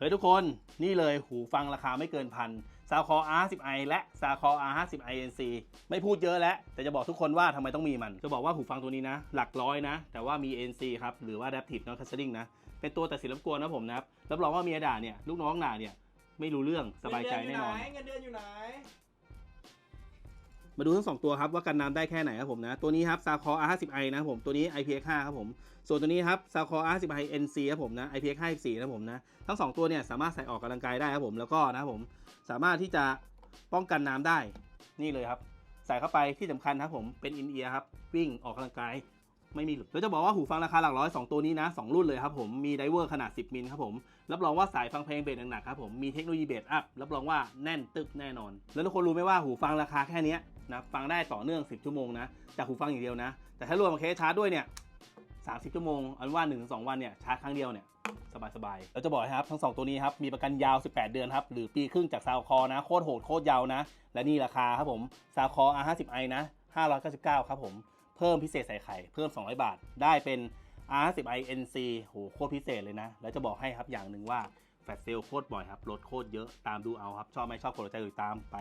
เฮ้ยทุกคนนี่เลยหูฟังราคาไม่เกินพันซาคอ R10i และซาคอ R50i NC ไม่พูดเยอะแล้ว แต่จะบอกทุกคนว่าทำไมต้องมีมัน จะบอกว่าหูฟังตัวนี้นะ หลักร้อยนะ แต่ว่ามี NC ครับ หรือว่า Adaptive Noise Cancelling นะ เป็นตัวตัดสินรบกวนนะผมนะครับรับรองว่าเมียด่าเนี่ย ลูกน้องด่าเนี่ย ไม่รู้เรื่องสบายใจแน่นอนเงินเดือนอยู่ไหน มาดูทั้งสองตัวครับว่ากันน้ำได้แค่ไหนครับผมนะตัวนี้ครับซาคอ R50i นะครับผมตัวนี้ IPX5 ครับผมส่วนตัวนี้ครับซาคอ R50i NC ครับผมนะ IPX5 อีก4นะผมนะทั้งสองตัวเนี่ยสามารถใส่ออกกำลังกายได้ครับผมแล้วก็นะครับผมสามารถที่จะป้องกันน้ำได้นี่เลยครับ ใส่เข้าไปที่สำคัญครับผมเป็นอินเอียร์ครับวิ่งออกกำลังกายไม่มีหลุดแล้วจะบอกว่าหูฟังราคาหลักร้อยสองตัวนี้นะสองรุ่นเลยครับผม มีไดเวอร์ขนาด 10 มิลครับผม รับรองว่าสายฟังเพลงเบสหนักๆครับผม มีเทคโนโลยีเบสอัพ รับรองว่าแน่นตึกแน่นอน แล้วทุกคนรู้ไหมว่าหูฟังราคาแค่นี้ นะฟังได้ต่อเนื่อง 10 ชั่วโมงนะจากหูฟังอย่างเดียวนะ แต่ถ้ารวมเคสชาร์จด้วยเนี่ย30 ชั่วโมง อันว่า1-2 วันเนี่ยชาร์จครั้งเดียวเนี่ยสบายๆแล้วจะบอกให้ครับทั้ง 2 ตัวนี้ครับมีประกันยาว 18 เดือนครับหรือปีครึ่งจากซาวคอนะโคตรโหดโคตรยาวนะ และนี่ราคาครับผมซาวคอ R50i นะ 599 ครับผมเพิ่มพิเศษใส่ไข่เพิ่ม 200 บาท ได้เป็น R50i NC โหโคตรพิเศษเลยนะ แล้วจะบอกให้ครับอย่างหนึ่งว่าแฟลชเซลโคตรบ่อยครับลดโคตรเยอะตามดูเอาครับ ชอบไม่ชอบกดใจติดตามไป